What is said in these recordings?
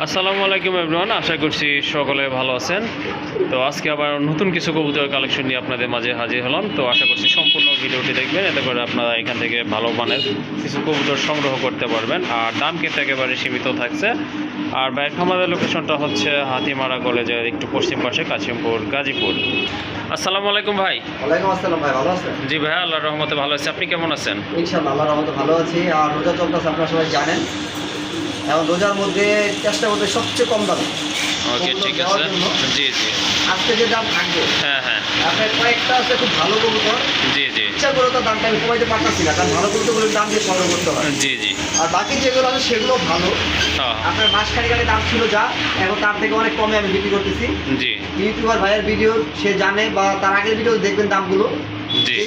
আসসালামু আলাইকুম এভরিওয়ান আশা করছি সকলে ভালো আছেন। তো আজকে আবার নতুন কিছু কবুতর কালেকশন নিয়ে আপনাদের মাঝে হাজির হলাম। তো আশা করছি সম্পূর্ণ ভিডিওটি দেখবেন এতে করে আপনারা এখান থেকে ভালো মানের কিছু কবুতর সংগ্রহ করতে পারবেন। আর দাম কিন্তু একেবারে সীমিত থাকছে। আর বাইক আমাদের লোকেশনটা হচ্ছে হাতিমারা কলেজের একটু পশ্চিম পাশে কাশিমপুর গাজীপুর। আসসালামু আলাইকুম ভাই। ওয়ালাইকুম আসসালাম ভাই ভালো আছেন? জি ভাই আল্লাহর রহমতে ভালো আছি। আপনি কেমন আছেন? ইনশাল্লাহ আল্লাহর রহমতে ভালো আছি। আর রোজা চলতেছে আপনারা সবাই জানেন। এখন রোজার মধ্যে চেষ্টা করতে সবচেয়ে কম দামে। ওকে ঠিক আছে। জি জি। আজকে যে দাম থাকবে হ্যাঁ হ্যাঁ। আপনার কয়েকটা আছে খুব ভালো কবুতর। জি জি। ইচ্ছা করে তো দামটা আমি কমাইতে পারতাছি না কারণ ভালো কবুতরগুলোর দাম দিয়ে সংগ্রহ করতে হয়। জি জি। আর বাকি যেগুলো আছে সেগুলো ভালো। হ্যাঁ। আপনার আগে দাম ছিল যা এখন তার থেকে অনেক কমে আমি বিক্রি করতেছি। জি। ইউটিউবার ভাইয়ের ভিডিও সে জানে বা তার আগের ভিডিও দেখবেন দামগুলো।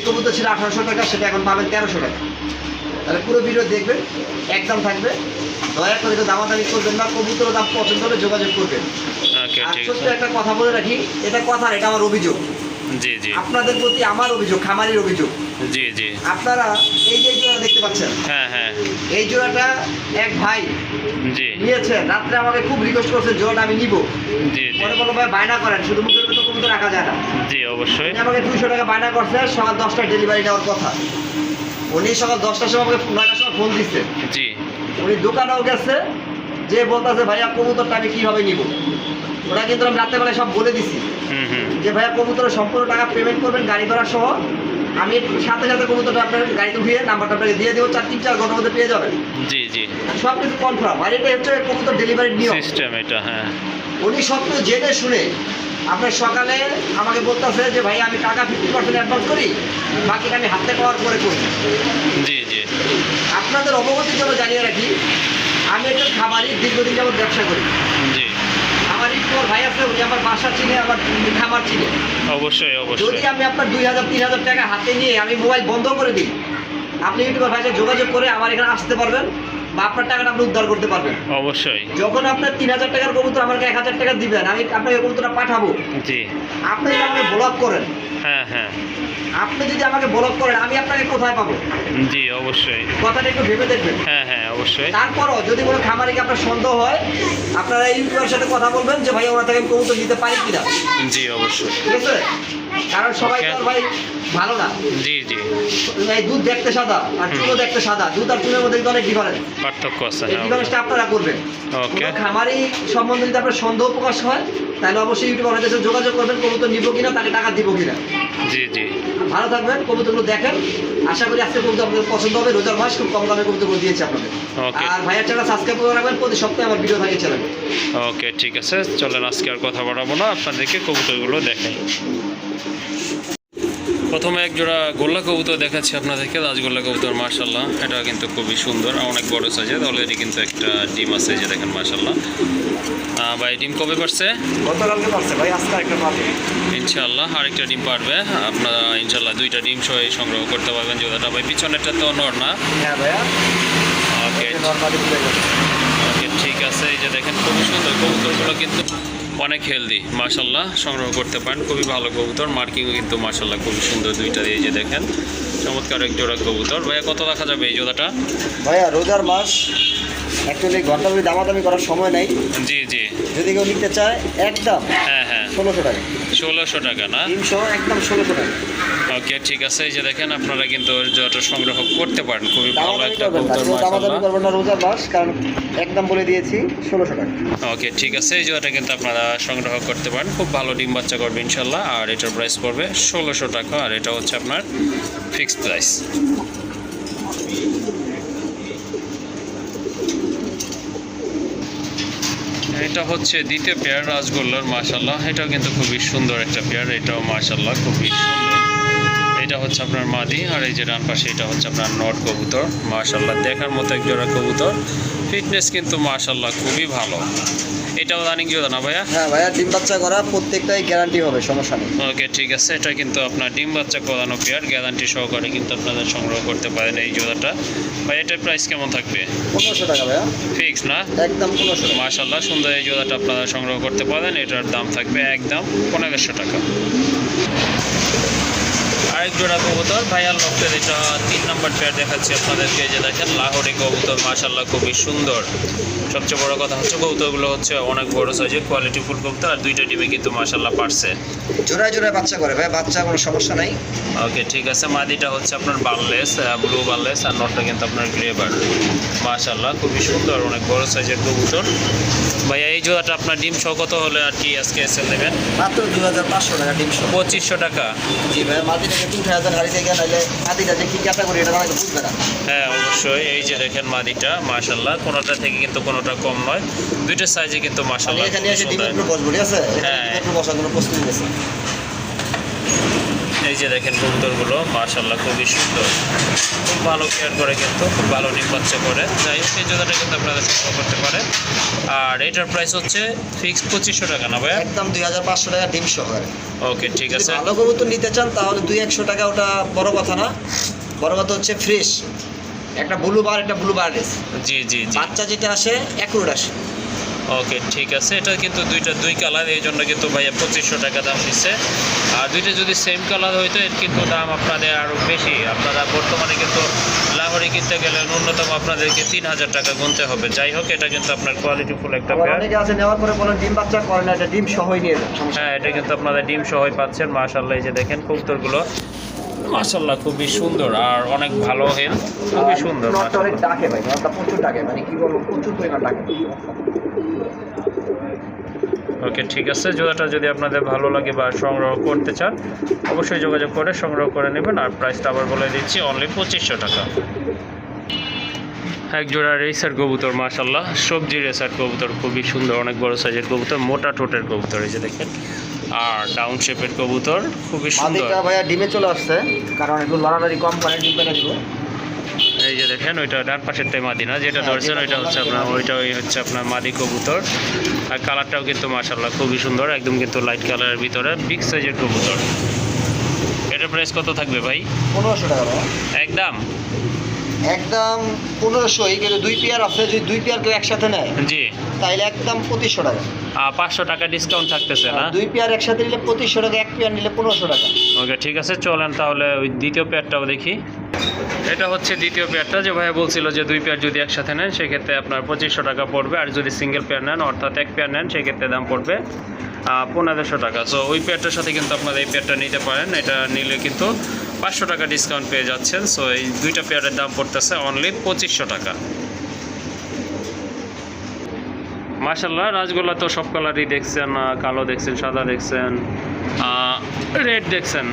কবুতর ছিল আঠারোশো টাকা সেটা এখন পাবেন তেরোশো টাকা। তাহলে পুরো ভিডিও দেখবেন একদম থাকবে। দয়া করে দামাদামি করবেন না কবুতর দাম পছন্দ হলে যোগাযোগ করবেন। আর ছোট্ট একটা কথা বলে রাখি এটা কথা এটা আমার অভিযোগ। জি জি। আপনাদের প্রতি আমার অভিযোগ খামারির অভিযোগ। জি জি। আপনারা এই যে জোড়া দেখতে পাচ্ছেন হ্যাঁ হ্যাঁ। এই জোড়াটা এক ভাই জি। নিয়েছেন রাত্রে আমাকে খুব রিকোয়েস্ট করছে জোড়াটা আমি নিব। জি জি। বলো ভাই বায়না করেন শুধু মুখের তো কবুতর রাখা যায় না। জি অবশ্যই। আমাকে দুইশো টাকা বায়না করছে সকাল দশটায় ডেলিভারি নেওয়ার কথা। উনি সকাল দশটার সময় আমাকে নয়টার সময় ফোন দিচ্ছে জি। উনি দোকানেও গেছে যে বলতেছে ভাইয়া কবুতরটা আমি কীভাবে নিব? ওরা কিন্তু আমি রাত্রেবেলায় সব বলে দিছি। হুম হুম। যে ভাইয়া কবুতরের সম্পূর্ণ টাকা পেমেন্ট করবেন গাড়ি ভাড়া সহ। আমি সাথে সাথে কবুতরটা আপনার গাড়িতে উঠিয়ে নাম্বারটা আপনাকে দিয়ে দেবো চার তিন চার ঘণ্টার মধ্যে পেয়ে যাবেন। জি জি। সব কিছু কনফার্ম আর এটা হচ্ছে কবুতর ডেলিভারির নিয়ম। সিস্টেম এটা হ্যাঁ। উনি সব কিছু জেনে শুনে আপনার সকালে আমাকে বলতেছে যে ভাই আমি টাকা ফিফটি পার্সেন্ট অ্যাডভান্স করি বাকি আমি হাতে পাওয়ার পরে করি। জি জি। আপনাদের অবগতির জন্য জানিয়ে রাখি আমি একজন খামারি দীর্ঘদিন যাবত ব্যবসা করি। জি। আমার ইকোর ভাই আছে উনি আমার বাসা চিনে আমার খামার চিনে। অবশ্যই অবশ্যই। যদি আমি আপনার দুই হাজার তিন হাজার টাকা হাতে নিয়ে আমি মোবাইল বন্ধ করে দিই আপনি ইউটিউবের ভাইকে যোগাযোগ করে আমার এখানে আসতে পারবেন বা আপনার টাকাটা আপনি উদ্ধার করতে পারবেন। অবশ্যই। যখন আপনার তিন হাজার টাকার কবুতর আমাকে এক হাজার টাকা দিবেন আমি আপনাকে কবুতরটা পাঠাবো। জি। আপনি যদি আমাকে ব্লক করেন হ্যাঁ হ্যাঁ। আপনি যদি আমাকে ব্লক করেন আমি আপনাকে কোথায় পাবো? জি অবশ্যই। কথাটা একটু ভেবে দেখবেন। হ্যাঁ হ্যাঁ অবশ্যই। তারপরও যদি কোনো খামারিকে আপনার সন্দেহ হয় আপনারা ইউটিউবের সাথে কথা বলবেন যে ভাই ওরা থেকে আমি কবুতর নিতে পারি কিনা? জি অবশ্যই। ঠিক আছে? কারণ সবাই তো ভাই ভালো না। জি জি। এই দুধ দেখতে সাদা আর চুলও দেখতে সাদা। দুধ আর চুলের মধ্যে কিন্তু অনেক ডিফারেন্স পার্থক্য আছে এই হ্যাঁ ডিফারেন্সটা আপনারা করবেন। ওকে খামারি সম্বন্ধে যদি আপনার সন্দেহ প্রকাশ হয় তাহলে অবশ্যই ইউটিউব আমাদের সাথে যোগাযোগ করবেন কবুতর নিব কিনা তাকে টাকা দিব কিনা। জি জি। ভালো থাকবেন কবুতরগুলো দেখেন। আশা করি আজকে কবুতর আপনাদের পছন্দ হবে। রোজার মাস খুব কম দামে কবুতরগুলো দিয়েছে আপনাদের। আর ভাইয়ার চ্যানেল সাবস্ক্রাইব করে রাখবেন প্রতি সপ্তাহে আমার ভিডিও থাকে চ্যানেলে ওকে ঠিক আছে। চলেন আজকে আর কথা বাড়াবো না। আপনাদেরকে কবুতরগুলো দেখাই। প্রথমে এক জোড়া গোল্লা কবুতর দেখাচ্ছি আপনাদেরকে রাজগোল্লা কবুতর মার্শাল্লাহ এটা কিন্তু খুবই সুন্দর অনেক বড় সাইজের অলরেডি কিন্তু একটা ডিম আছে যে দেখেন মার্শাল্লাহ ভাই ডিম কবে পারছে? ইনশাল্লাহ আরেকটা ডিম পারবে। আপনারা ইনশাল্লাহ দুইটা ডিম সহ সংগ্রহ করতে পারবেন জোড়াটা। ভাই পিছনেরটা তো নর না? হ্যাঁ ওকে গেছে ওকে ঠিক আছে এই যে দেখেন খুবই সুন্দর কবুতরগুলো কিন্তু অনেক হেলদি মাসাল্লাহ সংগ্রহ করতে পারেন। খুবই ভালো কবুতর মার্কিংও কিন্তু মাসাল্লাহ খুবই সুন্দর দুইটা দিয়ে যে দেখেন। চমৎকার এক জোড়া কবুতর। ভাইয়া কত রাখা যাবে এই জোড়াটা? ভাইয়া রোজার মাস অ্যাকচুয়ালি ঘন্টাগুলি দামাদামি করার সময় নাই। জি জি। যদি কেউ নিতে চায় একদম হ্যাঁ হ্যাঁ। ষোলোশো টাকা। ষোলোশো টাকা না? তিনশো একদম ষোলোশো টাকা। ওকে ঠিক আছে এই যে দেখেন আপনারা কিন্তু ওর সংগ্রহ করতে পারেন। খুবই ভালো একটা কবুতর কারণ একদম বলে দিয়েছি ষোলোশো টাকা। ওকে ঠিক আছে এই জোড়াটা কিন্তু আপনারা সংগ্রহ করতে পারেন। খুব ভালো ডিম বাচ্চা করবে ইনশাল্লাহ। আর এটার প্রাইস পড়বে ষোলোশো টাকা আর এটা হচ্ছে আপনার ফিক্সড প্রাইস এটা হচ্ছে দ্বিতীয় পেয়ার রাজগোল্লার মাশাল্লাহ এটাও কিন্তু খুবই সুন্দর একটা পেয়ার এটাও মাশাল্লাহ খুবই সুন্দর। এটা হচ্ছে আপনার মাদি আর এই যে ডান পাশে এটা হচ্ছে আপনার নট কবুতর। মাশাল্লাহ দেখার মতো এক জোড়া কবুতর। ফিটনেস কিন্তু মাশাল্লাহ খুবই ভালো। এটাও রানিং জোড়া না ভাইয়া? হ্যাঁ ভাইয়া ডিম বাচ্চা করা প্রত্যেকটাই গ্যারান্টি হবে সমস্যা নেই। ওকে ঠিক আছে। এটা কিন্তু আপনার ডিম বাচ্চা করানো পেয়ার গ্যারান্টি সহকারে কিন্তু আপনারা সংগ্রহ করতে পারেন এই জোড়াটা। ভাই এটার প্রাইস কেমন থাকবে? পনেরোশো টাকা ভাইয়া। ফিক্স না? একদম পনেরোশো টাকা। মাশাল্লাহ সুন্দর এই জোড়াটা আপনারা সংগ্রহ করতে পারেন। এটার দাম থাকবে একদম পনেরোশো টাকা। আর জোড়া কবুতর। ভাইয়াল লফটের এটা তিন নম্বর পেয়ার দেখাচ্ছি আপনাদেরকে। যে দেখেন লাহোরি কবুতর মাশাল্লাহ খুবই সুন্দর। সবচেয়ে বড় কথা হচ্ছে কবুতরগুলো হচ্ছে অনেক বড় সাইজের কোয়ালিটি ফুল কবুতর আর দুইটা ডিমে কিন্তু মাশাল্লাহ পারছে। জোড়ায় জোড়ায় বাচ্চা করে ভাই বাচ্চা কোনো সমস্যা নাই। ওকে ঠিক আছে। মাদিটা হচ্ছে আপনার বার্লেস ব্লু বার্লেস আর নটটা কিন্তু আপনার গ্রে বার্ড মাশাল্লাহ খুবই সুন্দর অনেক বড় সাইজের কবুতর। ভাইয়া এই জোড়াটা আপনার ডিম সহ কত হলে আর কি আজকে এসে নেবেন? মাত্র দুই হাজার পাঁচশো টাকা ডিম সহ। পঁচিশশো টাকা। জি ভাই মাটিটাকে তিন হাজার হারিয়ে গিয়ে নাহলে মাটিটা যে কি ক্যাটাগরি এটা আমাকে বুঝবে না। হ্যাঁ অবশ্যই। এই যে দেখেন মাদিটা মাশাল্লাহ কোনোটা থেকে কিন্তু কোনোটা কম নয়। দুইটা সাইজে কিন্তু মাশাল্লাহ এখানে এসে ডিমের উপর বসবো ঠিক আছে? হ্যাঁ। ডিমের উপর বসার জন্য প্রস্তুতি নিয়েছে এই যে দেখেন কবুতরগুলো মাশাল্লাহ খুবই সুন্দর। খুব ভালো কেয়ার করে কিন্তু খুব ভালো ডিম বাচ্চা করে। যাই হোক এই জোড়াটা কিন্তু আপনারা সংগ্রহ করতে পারেন। আর এটার প্রাইস হচ্ছে ফিক্স পঁচিশশো টাকা না ভাইয়া? একদম দুই হাজার পাঁচশো টাকা ডিম সহ। আর ওকে ঠিক আছে। ভালো কবুতর নিতে চান তাহলে দুই একশো টাকা ওটা বড় কথা না। বড় কথা হচ্ছে ফ্রেশ একটা ব্লু বার একটা ব্লু বার জি জি জি। বাচ্চা যেটা আসে অ্যাকুরেট আসে। ওকে ঠিক আছে। এটা কিন্তু দুইটা দুই কালার এই জন্য কিন্তু ভাইয়া পঁচিশশো টাকা দাম দিচ্ছে আর দুইটা যদি সেম কালার হইতো এর কিন্তু দাম আপনাদের আরও বেশি। আপনারা বর্তমানে কিন্তু লাহোরি কিনতে গেলে ন্যূনতম আপনাদেরকে তিন হাজার টাকা গুনতে হবে। যাই হোক এটা কিন্তু আপনার কোয়ালিটি ফুল একটা অনেকে আছে নেওয়ার পরে বলেন ডিম বাচ্চা করে না এটা ডিম সহই নিয়ে হ্যাঁ এটা কিন্তু আপনাদের ডিম সহই পাচ্ছেন। মাশাল্লাহ এই যে দেখেন কবুতরগুলো। মাশাল্লাহ খুবই সুন্দর আর অনেক ভালো হেল খুবই সুন্দর। ডাকে ভাই প্রচুর ডাকে মানে কি বলব প্রচুর পরিমাণ ডাকে। ওকে, ঠিক আছে। জোড়াটা যদি আপনাদের ভালো লাগে বা সংগ্রহ করতে চান, অবশ্যই যোগাযোগ করে সংগ্রহ করে নেবেন। আর প্রাইসটা আবার বলে দিচ্ছি অনলি পঁচিশশো টাকা। এক জোড়া রেসার কবুতর মাশাল্লাহ সবজি রেসার কবুতর, খুবই সুন্দর, অনেক বড় সাইজের কবুতর, মোটা টোটের কবুতর, এই যে দেখেন। আর ডাউন শেপের কবুতর, খুবই সুন্দর। ভাইয়া ডিমে চলে আসছে, কারণ একটু লড়ালড়ি কম করে ডিম পেলে দিব। এই যে দেখেন ওইটা ডান পাশেরটাই মাদি না যেটা হ্যাঁ, ধরছেন ওইটা হচ্ছে আপনার সেটা। ওইটা ওই হচ্ছে আপনার মাদি কবুতর। আর কালারটাও কিন্তু মাসাল্লাহ খুবই সুন্দর একদম কিন্তু লাইট কালারের ভিতরে বিগ সাইজের কবুতর। এটার প্রাইস কত থাকবে ভাই? পনেরোশো টাকা একদম। একদম পনেরোশোই কিন্তু দুই পেয়ার আছে যদি দুই পেয়ার কেউ একসাথে নেয় জি। তাইলে একদম পঁচিশশো টাকা। পাঁচশো টাকা ডিসকাউন্ট থাকতেছে না? দুই পেয়ার একসাথে নিলে পঁচিশশো টাকা এক পেয়ার নিলে পনেরোশো টাকা। ওকে ঠিক আছে চলেন তাহলে ওই দ্বিতীয় পেয়ারটাও দেখি। এটা হচ্ছে দ্বিতীয় পেয়ারটা যে ভাইয়া বলছিল যে দুই পেয়ার যদি একসাথে নেন সেক্ষেত্রে আপনার পঁচিশশো টাকা পড়বে আর যদি সিঙ্গেল পেয়ার নেন অর্থাৎ এক পেয়ার নেন সেক্ষেত্রে দাম পড়বে পনেরোশো টাকা। সো ওই পেয়ারটার সাথে কিন্তু আপনারা এই পেয়ারটা নিতে পারেন এটা নিলে কিন্তু পাঁচশো টাকা ডিসকাউন্ট পেয়ে যাচ্ছেন। সো এই দুইটা পেয়ারের দাম পড়তেছে অনলি পঁচিশশো টাকা। মাশাল্লাহ রাজগোল্লা তো সব কালারই দেখছেন কালো দেখছেন, সাদা দেখছেন রেড দেখছেন,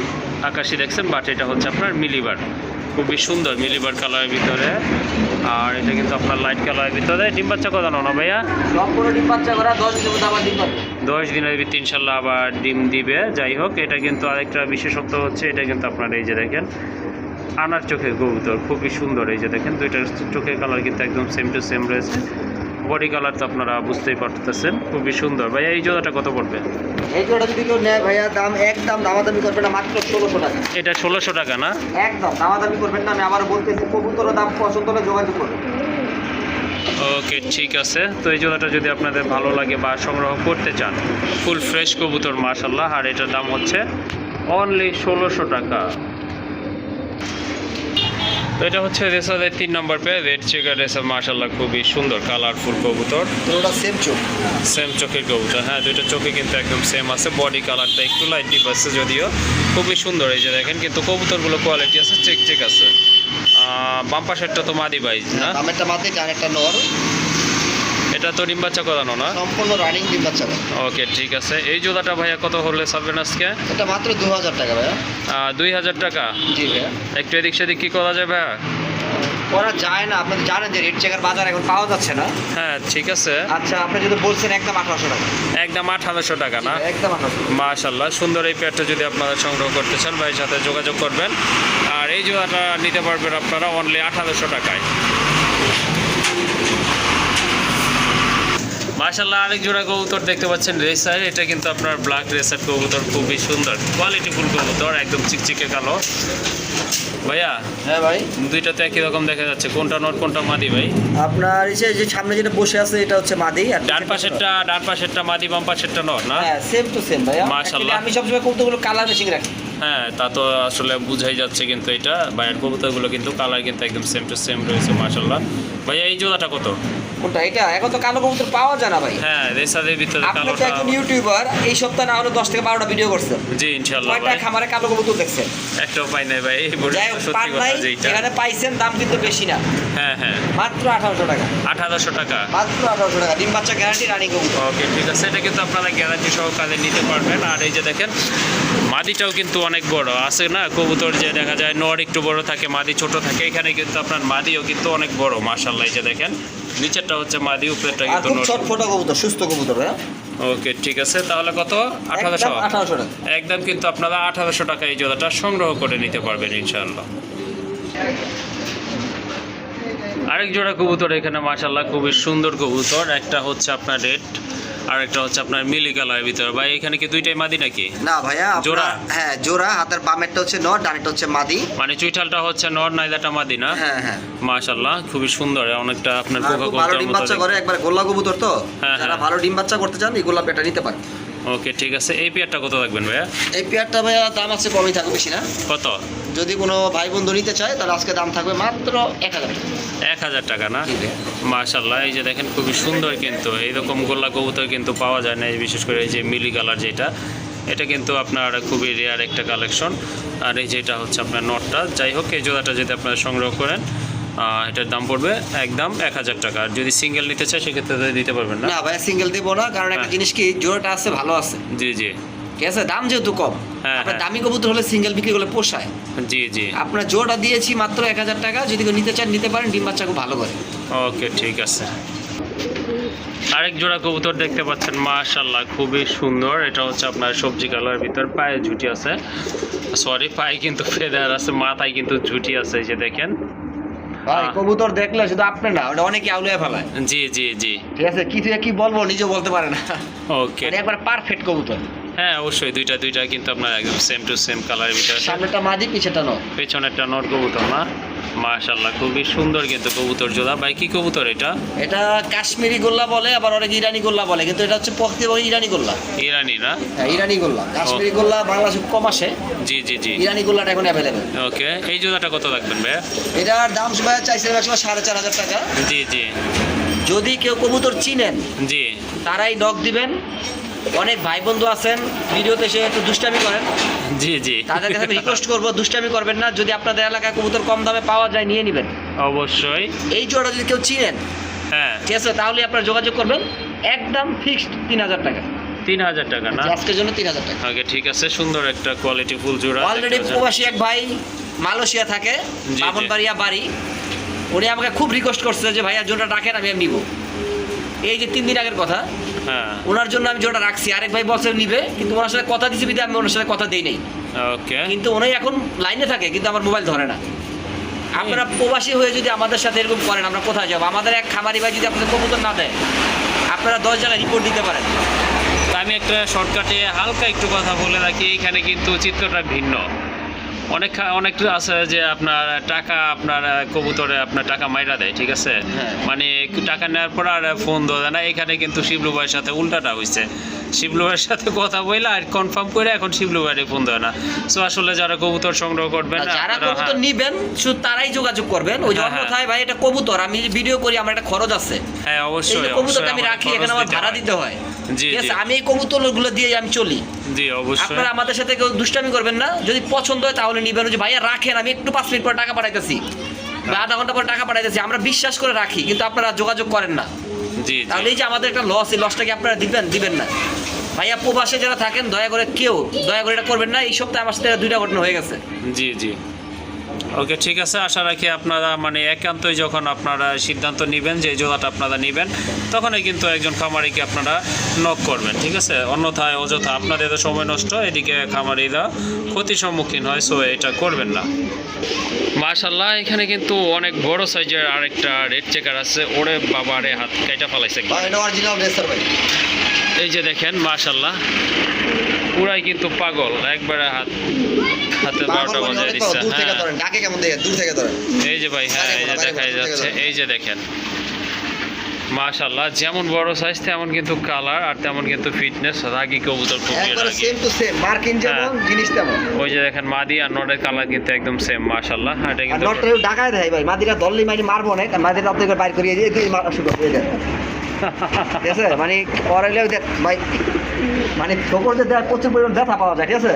আকাশি দেখছেন বাট এটা হচ্ছে আপনার মিলিবার। খুবই সুন্দর মিলিবার কালারের ভিতরে। আর এটা কিন্তু আপনার লাইট কালারের ভিতরে। ডিম বাচ্চা কদানো না ভাইয়া? সব কোনো ডিম বাচ্চা করা, দশ মধ্যে আবার ডিম দশ দিনের ভিতরে ইনশাল্লাহ আবার ডিম দিবে। যাই হোক এটা কিন্তু আরেকটা বিশেষত্ব হচ্ছে এটা কিন্তু আপনার এই যে দেখেন আনার চোখের কবুতর খুবই সুন্দর এই যে দেখেন দুইটার চোখের কালার কিন্তু একদম সেম টু সেম রয়েছে। বডি কালার তো আপনারা বুঝতেই পারতেছেন খুবই সুন্দর। ভাইয়া এই জোড়াটা কত পড়বে? এই জোড়া যদি কেউ নেয় ভাইয়া দাম একদম দামাদামি করবে না মাত্র ষোলোশো টাকা। এটা ষোলোশো টাকা না? একদম দামাদামি করবেন না আমি আবার বলতেছি কবুতরের দাম পছন্দ হলে যোগাযোগ করবেন ওকে ঠিক আছে। তো এই জোড়াটা যদি আপনাদের ভালো লাগে বা সংগ্রহ করতে চান ফুল ফ্রেশ কবুতর মাশাল্লাহ আর এটার দাম হচ্ছে অনলি ষোলোশো টাকা। তো এটা হচ্ছে রেসারের তিন নম্বর পে রেড চেকার রেসার মাশাল্লাহ খুবই সুন্দর কালারফুল কবুতর। সেম চোখ। সেম চোখের কবুতর হ্যাঁ দুইটা চোখে কিন্তু একদম সেম আছে বডি কালারটা একটু লাইট ডিপ আছে যদিও খুবই সুন্দর। এই যে দেখেন কিন্তু কবুতরগুলো কোয়ালিটি আছে চেক চেক আছে। বাম পাশেরটা তো মাদি বাইজ না? বামেরটা মাদি একটা নর। এটা তো ডিম বাচ্চা করানো না? সম্পূর্ণ রানিং ডিম বাচ্চা। ওকে ঠিক আছে। এই জোড়াটা ভাইয়া কত হলে ছাড়বেন আজকে? এটা মাত্র দু হাজার টাকা ভাইয়া। দুই হাজার টাকা? জি ভাইয়া। একটু এদিক সেদিক কি করা যায় ভাইয়া? করা যায় না আপনি জানেন যে রেড চেকার বাজার এখন পাওয়া যাচ্ছে না। হ্যাঁ ঠিক আছে। আচ্ছা আপনি যদি বলছেন একদম আঠারোশো টাকা। একদম আঠারোশো টাকা না? একদম আঠারোশো মাশাল্লাহ সুন্দর এই পেয়ারটা যদি আপনারা সংগ্রহ করতে চান ভাইয়ের সাথে যোগাযোগ করবেন। আর এই জোড়াটা নিতে পারবেন আপনারা অনলি আঠারোশো টাকায়। মাশাল্লাহ আরেক জোড়া কবুতর দেখতে পাচ্ছেন রেসার। এটা কিন্তু আপনার ব্ল্যাক রেসার কবুতর খুবই সুন্দর। কোয়ালিটিফুল কবুতর একদম চিকচিকে কালো। ভাইয়া হ্যাঁ ভাই। দুইটা তো একই রকম দেখা যাচ্ছে। কোনটা নট কোনটা মাদি ভাই? আপনার এই যে- সামনে যেটা বসে আছে এটা হচ্ছে মাদি আর ডান পাশেরটা ডান পাশেরটা মাদি বাম পাশেরটা নট না? হ্যাঁ সেম টু সেম ভাই মাশাআল্লাহ। আমি সবসময় কবুতরগুলো কালার মেশিং রাখি। হ্যাঁ তা তো আসলে বুঝাই যাচ্ছে কিন্তু এটা। বাইরের কবুতরগুলো কিন্তু কালার কিন্তু একদম সেম টু সেম রয়েছে মাশাল্লাহ ভাইয়া এই জোড়াটা কত? কোনটা? এটা? এখন তো কালো কবুতর পাওয়া যায় না ভাই। হ্যাঁ রেসারের ভিতরে আপনি তো একজন ইউটিউবার এই সপ্তাহে না হলে দশ থেকে বারোটা ভিডিও করছেন। জি ভাই। খামারে কালো কবুতর দেখছেন? একটাও পাই নাই ভাই এই সত্যি কথা যেটা এখানে পাইছেন দাম কিন্তু বেশি না। হ্যাঁ হ্যাঁ। মাত্র আঠারোশো টাকা। আঠারোশো টাকা। মাত্র আঠারোশো টাকা। ডিম বাচ্চা গ্যারান্টি রানিং কবুতর। ওকে ঠিক আছে। এটা কিন্তু আপনারা গ্যারান্টি সহকারে নিতে পারবেন। আর এই যে দেখেন মাদিটাও কিন্তু অনেক বড়। আছে না কবুতর যে দেখা যায় নর একটু বড় থাকে মাদি ছোট থাকে এখানে কিন্তু আপনার মাদিও কিন্তু অনেক বড় মার্শাল্লাহ এই যে দেখেন। নিচেরটা হচ্ছে মাদি উপরেরটা কিন্তু খুব ছোট ছটফটা কবুতর সুস্থ কবুতর হ্যাঁ ওকে ঠিক আছে তাহলে কত? আঠারোশো। একদম আঠারোশো টাকা। একদম কিন্তু আপনারা আঠারোশো টাকা এই জোড়াটা সংগ্রহ করে নিতে পারবেন ইনশাআল্লাহ। আরেক জোড়া কবুতর এখানে মাশাল্লাহ খুবই সুন্দর কবুতর। একটা হচ্ছে আপনার রেড। আর একটা হচ্ছে আপনার মিলি কালারের ভিতরে। ভাই এখানে কি দুইটাই মাদি নাকি? না ভাইয়া জোড়া? হ্যাঁ জোড়া হাতের বামেরটা হচ্ছে নর ডানেরটা হচ্ছে মাদি। মানে চুইঠালটা হচ্ছে নর নাইদাটা মাদি না? হ্যাঁ হ্যাঁ। মাশাআল্লাহ খুবই সুন্দর অনেকটা আপনার পোকা ভালো ডিম বাচ্চা করে একবার গোল্লা কবুতর তো। হ্যাঁ, যারা হ্যাঁ। ভালো ডিম বাচ্চা করতে চান এই গোল্লা পেটা নিতে পারেন। ওকে ঠিক আছে। এই পেয়ারটা কত রাখবেন ভাইয়া? এই পেয়ারটা ভাইয়া দাম আছে কমই থাকবে বেশি না। কত? যদি কোনো ভাই বন্ধু নিতে চায় তাহলে আজকে দাম থাকবে মাত্র এক হাজার এক হাজার টাকা না? ভাইয়া। এই যে দেখেন খুবই সুন্দর কিন্তু এইরকম গোল্লা কবুতর কিন্তু পাওয়া যায় না এই বিশেষ করে এই যে মিলি কালার যেটা। এটা কিন্তু আপনার খুবই রেয়ার একটা কালেকশন আর এই যেটা হচ্ছে আপনার নটটা। যাই হোক এই জোড়াটা যদি আপনারা সংগ্রহ করেন এটার দাম পড়বে একদম এক হাজার টাকা। আর যদি সিঙ্গেল নিতে চায় সেক্ষেত্রে দিতে পারবেন না। না ভাইয়া সিঙ্গেল দেবো না কারণ একটা হ্যাঁ। জিনিস কি জোড়াটা আছে ভালো আছে। জি জি। ঠিক আছে? দাম যেহেতু কম হ্যাঁ, আপনার হ্যাঁ। দামি কবুতর হলে সিঙ্গেল বিক্রি করলে পোষায়। জি জি। আপনার জোড়া দিয়েছি মাত্র এক হাজার টাকা যদি কেউ নিতে চান নিতে পারেন ডিম বাচ্চা খুব ভালো করে। ওকে ঠিক আছে। আরেক জোড়া কবুতর দেখতে পাচ্ছেন মাশাল্লাহ খুবই সুন্দর। এটা হচ্ছে আপনার সবজি কালার ভিতর পায়ে ঝুটি আছে। সরি পায়ে কিন্তু ফেদার আছে মাথায় কিন্তু ঝুটি আছে এই যে দেখেন। ভাই। কবুতর দেখলে শুধু আপনি না ওটা অনেকে আউলিয়া ফেলায়। জি জি জি। ঠিক আছে কি থেকে কি বলব নিজেও বলতে পারে না। ওকে মানে একবার পারফেক্ট কবুতর। হ্যাঁ অবশ্যই দুইটা দুইটা কিন্তু আপনার একদম সেম টু সেম কালারের ভিতরে। সামনেটা মাদি পিছেটা নয়। পেছনেরটা নর কবুতর না। মাশাল্লাহ খুবই সুন্দর কিন্তু কবুতর জোড়া। ভাই কি কবুতর এটা? এটা কাশ্মীরি গোল্লা বলে আবার অনেক ইরানি গোল্লা বলে কিন্তু এটা হচ্ছে পক্ষে ইরানি গোল্লা। ইরানি না? হ্যাঁ ইরানি গোল্লা। কাশ্মীরি গোল্লা বাংলাদেশে কম আসে। জি জি জি। ইরানি গোল্লাটা এখন অ্যাভেলেবেল ওকে এই জোড়াটা কত রাখবেন ভাইয়া? এটার দাম সবাই চাইছিলাম একসময় সাড়ে চার হাজার টাকা। জি জি। যদি কেউ কবুতর চিনেন জি। তারাই নখ দিবেন। অনেক ভাই বন্ধু আছেন ভিডিওতে এসে একটু দুষ্টামি করেন। জি জি। তাদের কাছে আমি রিকোয়েস্ট করব দুষ্টামি করবেন না যদি আপনাদের এলাকায় কবুতর কম দামে পাওয়া যায় নিয়ে নেবেন। অবশ্যই। এই জোড়া যদি কেউ চিনেন হ্যাঁ। ঠিক আছে তাহলে আপনারা যোগাযোগ করবেন একদম ফিক্সড তিন হাজার টাকা। তিন হাজার টাকা না? আজকের জন্য তিন হাজার টাকা। ওকে ঠিক আছে সুন্দর একটা কোয়ালিটি ফুল জোড়া অলরেডি প্রবাসী এক ভাই মালয়েশিয়া থাকে জি। বামনবাড়িয়া বাড়ি। উনি আমাকে খুব রিকোয়েস্ট করছে যে ভাইয়া জোড়া ডাকেন আমি নিব। এই যে তিন দিন আগের কথা ওনার জন্য আমি জোড়া রাখছি আরেক ভাই বছর নিবে কিন্তু ওনার সাথে কথা দিছি আমি ওনার সাথে কথা দেই নাই। ওকে। কিন্তু উনি এখন লাইনে থাকে কিন্তু আমার মোবাইল ধরে না। আপনারা প্রবাসী হয়ে যদি আমাদের সাথে এরকম করেন আমরা কোথায় যাব? আমাদের এক খামারি ভাই যদি আপনাদের কবুতর না দেয় আপনারা দশ জায়গায় রিপোর্ট দিতে পারেন। আমি একটা শর্টকাটে হালকা একটু কথা বলে রাখি এখানে কিন্তু চিত্রটা ভিন্ন। অনেক অনেক আছে যে আপনার টাকা আপনার কবুতরে আপনার টাকা মাইরা দেয় ঠিক আছে? হ্যাঁ। মানে টাকা নেওয়ার পর আর ফোন দেওয়া না। এখানে কিন্তু শিবলু ভাইয়ের সাথে উল্টাটা হয়েছে শিবলু ভাইয়ের সাথে কথা বলে আর কনফার্ম করে এখন শিবলু ভাইয়ের ফোন দেয় না। সো আসলে যারা কবুতর সংগ্রহ করবেন যারা কবুতর নিবেন শুধু তারাই যোগাযোগ করবেন। ওই যে হ্যাঁ, হ্যাঁ। ভাই এটা কবুতর। আমি ভিডিও করি আমার একটা খরচ আছে। হ্যাঁ অবশ্যই কবুতরটা আমি রাখি এখানে আমার ভাড়া দিতে হয়। ঠিক আছে? জি। আমি এই কবুতরগুলো দিয়ে আমি চলি। জি অবশ্যই। আপনারা আমাদের সাথে কেউ দুষ্টামি করবেন না। যদি পছন্দ হয় তাহলে নিবেন। যে ভাইয়া রাখেন আমি একটু পাঁচ মিনিট পর টাকা পাঠাইতেছি। বা আধা ঘণ্টা পর টাকা পাঠাইতেছি। আমরা বিশ্বাস করে রাখি কিন্তু আপনারা যোগাযোগ করেন না। জি তাহলে এই যে আমাদের একটা লস এই লসটা কি আপনারা দিবেন দিবেন না। ভাইয়া প্রবাসে যারা থাকেন দয়া করে কেউ দয়া করে এটা করবেন না। এই সপ্তাহে আমার সাথে দুইটা ঘটনা হয়ে গেছে। জি জি। ওকে ঠিক আছে আশা রাখি আপনারা মানে একান্তই যখন আপনারা সিদ্ধান্ত নেবেন যে জোড়াটা আপনারা নেবেন তখনই কিন্তু একজন খামারিকে আপনারা নক করবেন ঠিক আছে? অন্যথায় অযথা আপনাদের তো সময় নষ্ট এদিকে খামারিরা ক্ষতির সম্মুখীন হয় সো এটা করবেন না। মাশাল্লাহ এখানে কিন্তু অনেক বড় সাইজের আরেকটা রেড চেকার আছে ওরে বাবারে হাত কাইটা ফেলাইছে। এই যে দেখেন মাশাল্লাহ পুরাই কিন্তু পাগল একবারে হাত হাতে বারোটা বাজায় দিচ্ছে হ্যাঁ। দেখে এই যে ভাই হ্যাঁ এই যে দেখাই যাচ্ছে। এই যে দেখেন। মাশাল্লাহ যেমন বড় সাইজ তেমন কিন্তু কালার আর তেমন কিন্তু ফিটনেস রাগি কবুতর খুবই একবারে রাগি সেম টু সেম মার্কিন যেমন হ্যাঁ। জিনিস তেমন। ওই যে দেখেন মাদি আর নটের কালার কিন্তু একদম সেম মাশাল্লাহ এটা কিন্তু নটটা ঢাকায় দেয় ভাই মাদিরা দললি মারি মারবো না মাদিরা আপনাকে বাইর করিয়ে দিয়ে তুই মারা শুরু করে দেয় ঠিক আছে? মানে ভাই মানে ঠোকর যে প্রচুর পরিমাণ ব্যথা পাওয়া যায় ঠিক আছে?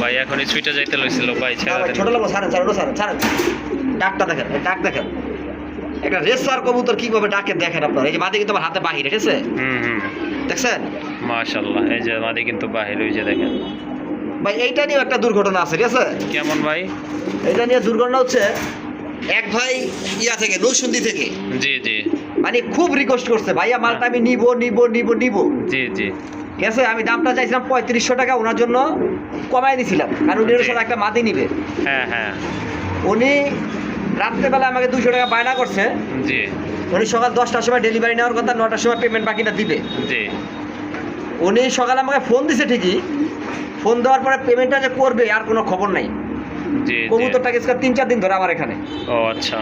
ভাই এখন সুইটা যাইতে লইছিল ভাই ছোট লোক ছাড়েন ছাড়েন ছাড়েন ছাড়েন। ডাকটা দেখেন ডাক দেখেন। একটা রেসার কবুতর কীভাবে ডাকে দেখেন আপনার? এই যে মাদি কিন্তু আমার হাতে বাহিরে ঠিক আছে? দেখছেন? মাশাল্লাহ এই যে মাদি কিন্তু বাহির ওই যে দেখেন। ভাই এইটা নিয়েও একটা দুর্ঘটনা আছে ঠিক আছে? কেমন ভাই? এটা নিয়ে দুর্ঘটনা হচ্ছে এক ভাই ইয়া থেকে নৌসুন্দি থেকে। জি জি। মানে খুব রিকোয়েস্ট করছে ভাইয়া মালটা আমি নিব নিব নিব নিব। জি জি। ঠিক আছে আমি দামটা চাইছিলাম পঁয়ত্রিশশো টাকা ওনার জন্য কমাই দিছিলাম কারণ উনি ওর সাথে একটা মাদি নিবে। হ্যাঁ হ্যাঁ। উনি রাত্রেবেলা আমাকে দুশো টাকা বায়না করছে। জি। উনি সকাল দশটার সময় ডেলিভারি নেওয়ার কথা নটার সময় পেমেন্ট বাকিটা দিবে। জি। উনি সকালে আমাকে ফোন দিছে ঠিকই। ফোন দেওয়ার পরে পেমেন্টটা যে করবে আর কোনো খবর নাই। জি জি। কবুতরটা গেছে তিন চার দিন ধরে আমার এখানে। ও আচ্ছা।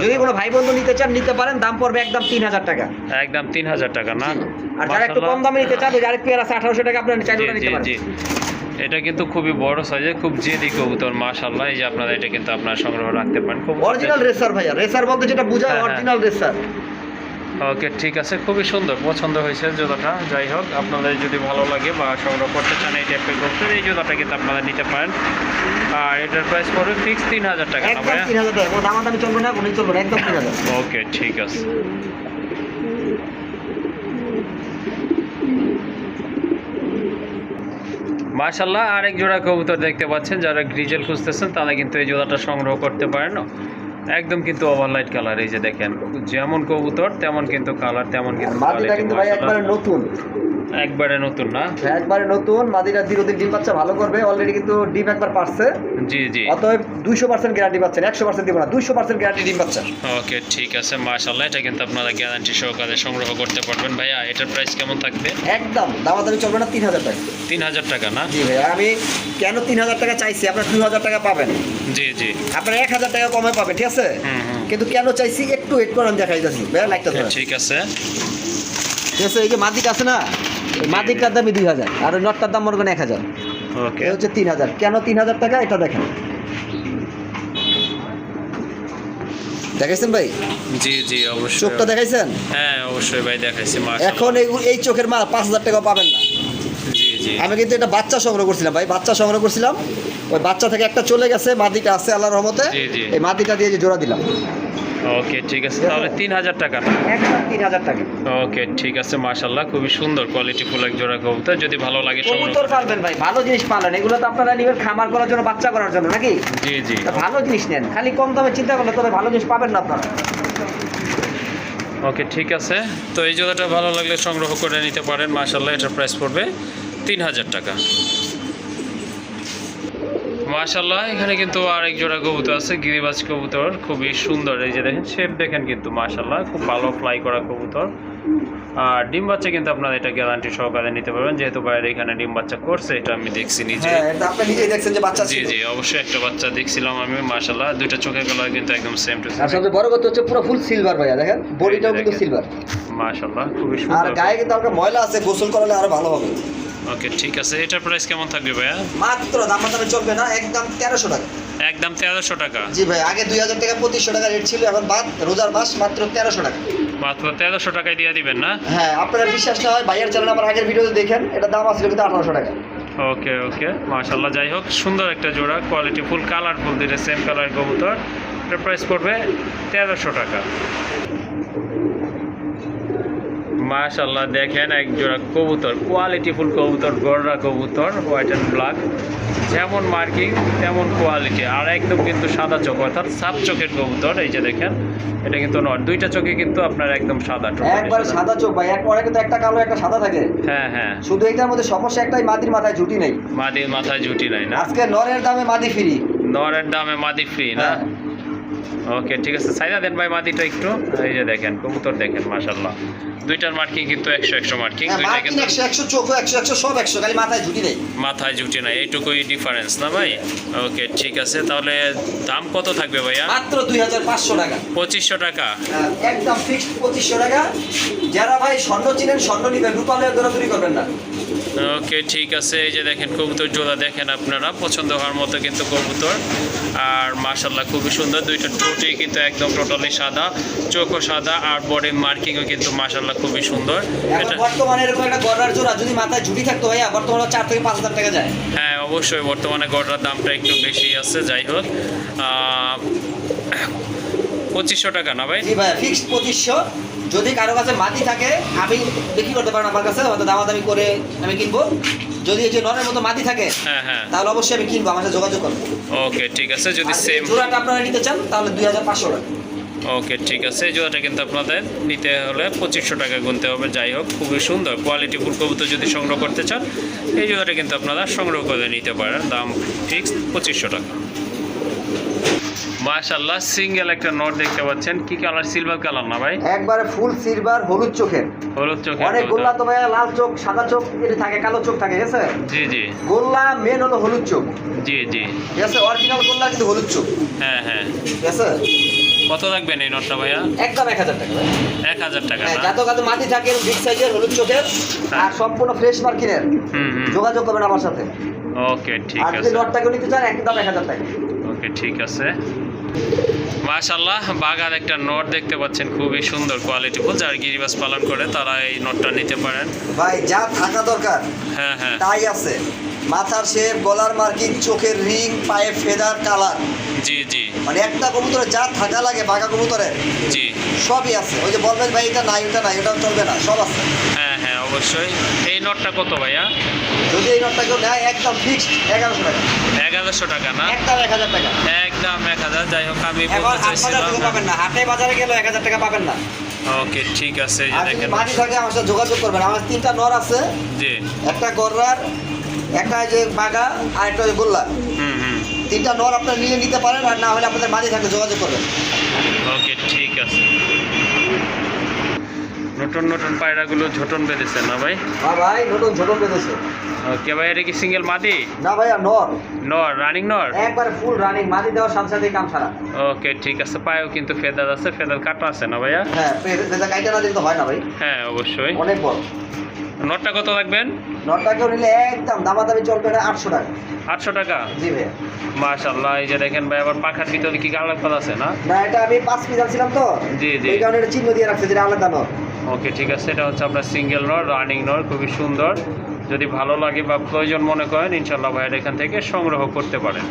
যদি কোনো ভাই বন্ধু নিতে চান নিতে পারেন দাম পড়বে একদম তিন হাজার টাকা। একদম তিন হাজার টাকা না? আর যারা একটু কম দামে নিতে চান পেয়ার আছে আঠারোশো টাকা আপনার চাইলে নিতে পারেন। এটা কিন্তু খুবই বড় সাইজের খুব জেদি কবুতর মাশাল্লাহ এই যে আপনারা এটা কিন্তু আপনার সংগ্রহ রাখতে পারেন। খুব অরিজিনাল রেসার ভাইয়া। রেসার বলতে যেটা বোঝায়। অরিজিনাল রেসার ওকে ঠিক আছে খুবই সুন্দর পছন্দ হয়েছে জুতাটা। যাই হোক আপনাদের যদি ভালো লাগে বা সংগ্রহ করতে চান এই টাইপের কবুতর এই জুতাটা কিন্তু আপনারা নিতে পারেন। আর এটার প্রাইস পড়বে ফিক্স তিন হাজার টাকা ভাইয়া তিন হাজার টাকা কোনো দামাদামি চলবে না কোনো চলবে না একদম তিন হাজার। ওকে ঠিক আছে। মাশাল্লাহ আরেক জোড়া কবুতর দেখতে পাচ্ছেন যারা গ্রিজেল খুঁজতেছেন তারা কিন্তু এই জোড়াটা সংগ্রহ করতে পারেন। একদম কিন্তু ওভারলাইট কালার এই যে দেখেন যেমন কবুতর তেমন কিন্তু কালার তেমন কিন্তু নতুন। একবারে নতুন না? একবারে নতুন মাদিটা দীর্ঘদিন ডিম বাচ্চা ভালো করবে অলরেডি কিন্তু ডিম একবার পারছে। জি জি। অতএব দুইশো পার্সেন্ট গ্যারান্টি পাচ্ছেন একশো পার্সেন্ট দিব না দুইশো পার্সেন্ট গ্যারান্টি ডিম বাচ্চা ওকে ঠিক আছে মাশাল্লাহ এটা কিন্তু আপনারা গ্যারান্টি সহকারে সংগ্রহ করতে পারবেন। ভাইয়া এটার প্রাইস কেমন থাকবে? একদম দামাদামি চলবে না তিন হাজার টাকা। তিন হাজার টাকা না? জি ভাই আমি কেন তিন হাজার টাকা চাইছি? আপনার দুই হাজার টাকা পাবেন। জি জি। আপনার এক হাজার টাকা কমে পাবেন ঠিক আছে? কিন্তু কেন চাইছি? একটু ওয়েট করে আমি দেখাই যাচ্ছি। ভাই লাইটটা ধরে ঠিক আছে। ঠিক আছে এই যে মাদিক আছে না? এই মাদিকটার দামই দুই হাজার আর ওই নটটার দাম মনে করেন এক হাজার। ওকে। হচ্ছে তিন হাজার। কেন তিন হাজার টাকা? এটা দেখেন। দেখাইছেন ভাই? জি জি অবশ্যই। চোখটা দেখাইছেন? হ্যাঁ অবশ্যই ভাই দেখাইছি এখন এই এই চোখের মাল পাঁচ হাজার টাকা পাবেন না। জি জি। আমি কিন্তু এটা বাচ্চা সংগ্রহ করছিলাম ভাই বাচ্চা সংগ্রহ করছিলাম। ওই বাচ্চা থেকে একটা চলে গেছে মাদিটা আছে আল্লাহর রহমতে। জি, জি। এই মাদিটা দিয়ে যে জোড়া দিলাম। ওকে ঠিক আছে তাহলে তিন হাজার টাকা। তিন হাজার টাকা। ওকে ঠিক আছে মাশাল্লাহ খুবই সুন্দর কোয়ালিটি ফুল এক জোড়া কবুতর যদি ভালো লাগে সংগ্রহ কবুতর পালবেন ভাই ভালো জিনিস পালেন এগুলো তো আপনারা নিবেন খামার করার জন্য বাচ্চা করার জন্য নাকি? জি জি। ভালো জিনিস নেন খালি কম দামে চিন্তা করলে তবে ভালো জিনিস পাবেন না আপনারা। ওকে ঠিক আছে তো এই জোড়াটা ভালো লাগলে সংগ্রহ করে নিতে পারেন মাশাল্লাহ এটার প্রাইস পড়বে তিন হাজার টাকা। মাশাল্লাহ এখানে কিন্তু আরেক জোড়া কবুতর আছে গিরিবাজ কবুতর খুবই সুন্দর। এই যে দেখেন শেপ দেখেন কিন্তু মাশাল্লাহ খুব ভালো ফ্লাই করা কবুতর। আর ডিম বাচ্চা কিন্তু আপনারা এটা গ্যারান্টি সহকারে নিতে পারবেন যেহেতু বাইরে এখানে ডিম বাচ্চা করছে এটা আমি দেখছি নিজে। হ্যাঁ এটা আপনি নিজেই দেখছেন যে বাচ্চা জি জি অবশ্যই একটা বাচ্চা দেখছিলাম আমি মাশাল্লাহ দুইটা চোখের কালার কিন্তু একদম সেম টু সেম সবচেয়ে বড় কথা হচ্ছে পুরো ফুল সিলভার ভাইয়া দেখেন? বডিটাও কিন্তু। সিলভার মাশাল্লাহ খুবই আর সুন্দর। গায়ে কিন্তু হালকা ময়লা আছে গোসল করালে আরও ভালো হবে। ওকে ঠিক আছে। এটার প্রাইস কেমন থাকবে ভাইয়া? মাত্র দাম দামে চলবে না একদম তেরোশো টাকা। একদম তেরোশো টাকা। জি ভাই আগে দুই হাজার টাকা পঁচিশশো টাকা রেট ছিল এখন বাদ রোজার মাস মাত্র তেরোশো টাকা। মাত্র তেরোশো টাকায় দিয়ে দিবেন না? হ্যাঁ আপনারা বিশ্বাস না হয় ভাইয়ার চ্যানেল আমার আগের ভিডিওতে দেখেন এটা দাম আসলে কিন্তু আঠারোশো টাকা। ওকে ওকে মাশাল্লাহ যাই হোক সুন্দর একটা জোড়া কোয়ালিটি ফুল কালারফুল দুইটা সেম কালার কবুতর। এটার প্রাইস পড়বে তেরোশো টাকা। মাশাল্লাহ দেখেন এক জোড়া কবুতর কোয়ালিটি ফুল কবুতর গররা কবুতর হোয়াইট অ্যান্ড ব্ল্যাক যেমন মার্কিং তেমন কোয়ালিটি আর একদম কিন্তু সাদা চোখ অর্থাৎ সাত চোখের কবুতর এই যে দেখেন এটা কিন্তু নয় দুইটা চোখে কিন্তু আপনার একদম সাদা চোখ। একবারে সাদা চোখ ভাই এক পরে কিন্তু একটা কালো একটা সাদা থাকে। হ্যাঁ হ্যাঁ। শুধু এটার মধ্যে সমস্যা একটাই মাদির মাথায় ঝুটি নেই। মাদির মাথায় জুটি নাই না। আজকে নরের দামে মাদি ফ্রি নরের দামে মাদি ফ্রি না? হ্যাঁ। ওকে ঠিক আছে। সাইদা দেন ভাই মাদিটা একটু। এই যে দেখেন কবুতর দেখেন মাশাল্লাহ দুইটার মার্কিং কিন্তু একশো একশো মার্কিং দুইটা কিন্তু একশো একশো চোখ একশো একশো সব একশো খালি মাথায় ঝুটি নেই। মাথায় জুটি নাই এইটুকুই ডিফারেন্স না ভাই? ওকে ঠিক আছে তাহলে দাম কত থাকবে ভাইয়া? মাত্র দুই হাজার পাঁচশো টাকা। পঁচিশশো টাকা। হ্যাঁ, একদম ফিক্সড পঁচিশশো টাকা। যারা ভাই স্বর্ণ চিনেন স্বর্ণ নিবেন রূপালে দৌড়াদৌড়ি করবেন না। ওকে ঠিক আছে। এই যে দেখেন কবুতর জোড়া দেখেন আপনারা। পছন্দ হওয়ার মতো কিন্তু কবুতর। আর মাশাল্লাহ খুবই সুন্দর। দুইটা টোটেই কিন্তু একদম টোটালি সাদা চোখও সাদা আর বডি মার্কিংও কিন্তু মাশাল্লাহ খুবই সুন্দর। এটা বর্তমানে এরকম একটা গড়ার জোড়া যদি মাথায় থাকতো ভাইয়া বর্তমানে চার থেকে পাঁচ হাজার টাকা যায়। হ্যাঁ অবশ্যই বর্তমানে গড়ার দামটা একটু বেশি আছে যাই হোক। পঁচিশশো টাকা না ভাই? জি ভাইয়া ফিক্সড পঁচিশশো। যদি কারও কাছে মাটি থাকে আমি বিক্রি করতে পারেন আমার কাছে হয়তো দামাদামি করে আমি কিনবো। যদি এই যে নরের মতো মাটি থাকে হ্যাঁ হ্যাঁ। তাহলে অবশ্যই আমি কিনবো আমার সাথে যোগাযোগ করব ওকে ঠিক আছে যদি সেম জোড়াটা আপনারা নিতে চান তাহলে দুই হাজার পাঁচশো টাকা। ওকে ঠিক আছে এই জোড়াটা কিন্তু আপনাদের নিতে হলে পঁচিশশো টাকা গুনতে হবে যাই হোক খুবই সুন্দর। কোয়ালিটি ফুল কবুতর যদি সংগ্রহ করতে চান এই জোড়াটা কিন্তু আপনারা সংগ্রহ করে নিতে পারেন দাম ফিক্সড পঁচিশশো টাকা। মাশাল্লাহ সিঙ্গেল একটা নোট দেখতে পাচ্ছেন। কি কালার সিলভার কালার না ভাই? একবারে ফুল সিলভার হলুদ চোখের। হলুদ চোখে অনেক গোল্লা তো ভাইয়া লাল চোখ সাদা চোখ এটা থাকে কালো চোখ থাকে ঠিক আছে? জি জি। গোল্লা মেন হলো হলুদ চোখ। জি জি। ঠিক আছে? অরিজিনাল গোল্লা কিন্তু হলুদ চোখ। হ্যাঁ হ্যাঁ। ঠিক আছে? কত রাখবেন এই নোটটা ভাইয়া? একদম এক হাজার টাকা। ভাই। এক হাজার টাকা হ্যাঁ না? যাতে মাটি থাকে বিগ সাইজের হলুদ চোখের হ্যাঁ। আর সম্পূর্ণ ফ্রেশ মার্কিনের হুম হুম। যোগাযোগ করবেন আমার সাথে। ওকে ঠিক আর যদি আছে। নটটাকে নিতে চান একদম এক হাজার টাকা। ওকে ঠিক আছে। মাশাল্লাহ বাগার একটা নোট দেখতে পাচ্ছেন খুবই সুন্দর কোয়ালিটিফুল যারা গিরিবাস পালন করে তারা এই নোটটা নিতে পারেন। ভাই যা থাকা দরকার। হ্যাঁ হ্যাঁ। তাই আছে। মাথার শেপ গলার মার্কিং চোখের রিং পায়ে ফেদার কালার জি জি। মানে একটা কবুতরে যা থাকা লাগে বাঘা কবুতরে জি। সবই আছে। ওই যে বলবেন ভাই এটা নাই ওটা নাই ওটা চলবে না সব আছে। হ্যাঁ অবশ্যই। এই নোটটা কত ভাইয়া? যদি এই নটটা কেউ নেয় একদম ফিক্সড এগারোশো টাকা। এগারোশো টাকা না? একদম এক হাজার টাকা। একদম এক হাজার। যাই হোক আমি বলতে চাইছিলাম পাবেন না। হাটে বাজারে গেলে এক হাজার টাকা পাবেন না। ওকে ঠিক আছে দেখেন। মাটি থাকে আমার সাথে যোগাযোগ করবেন। আমার তিনটা নর আছে। জি। একটা গররার একটা যে বাগা আর একটা যে গোল্লা। হুম হুম। তিনটা নর আপনারা নিয়ে নিতে পারেন আর না হলে আপনাদের মাটি থাকে যোগাযোগ করবেন। ওকে ঠিক নতুন নতুন পায়রাগুলো ঝোটন বেঁধেছে না ভাই? হ্যাঁ ভাই নতুন ছোট বেঁধেছে। ওকে ভাই এটা কি সিঙ্গেল মাদি না ভাইয়া নর। নর রানিং নর? একবারে ফুল রানিং মাটি দেওয়ার সাথে সাথে কাম সারা। ওকে ঠিক আছে। পায়েও কিন্তু ফেদার আছে ফেদার কাটা আছে না ভাইয়া? হ্যাঁ বেঁধে কাইটা না দিলে তো হয় না ভাই। হ্যাঁ অবশ্যই। অনেক বড়। নটটা কত রাখবেন নটটাকেও নিলে একদম দামাদামি চলবে না আটশো টাকা। আটশো টাকা? জি ভাইয়া। মাশাল্লাহ এই যে দেখেন ভাই আবার পাখার ভিতরে কি করা আছে না? না এটা আমি পাঁচ পিস আনছিলাম তো। জি, জি। এই কারণে এটা চিহ্ন দিয়ে রাখছে যেটা আলাদা নর। ওকে, ঠিক আছে, এটা হচ্ছে আপনার সিঙ্গেল নর, রানিং নর, খুবই সুন্দর। যদি ভালো লাগে বা প্রয়োজন মনে করেন ইনশাল্লাহ ভাইয়ের এখান থেকে সংগ্রহ করতে পারেন।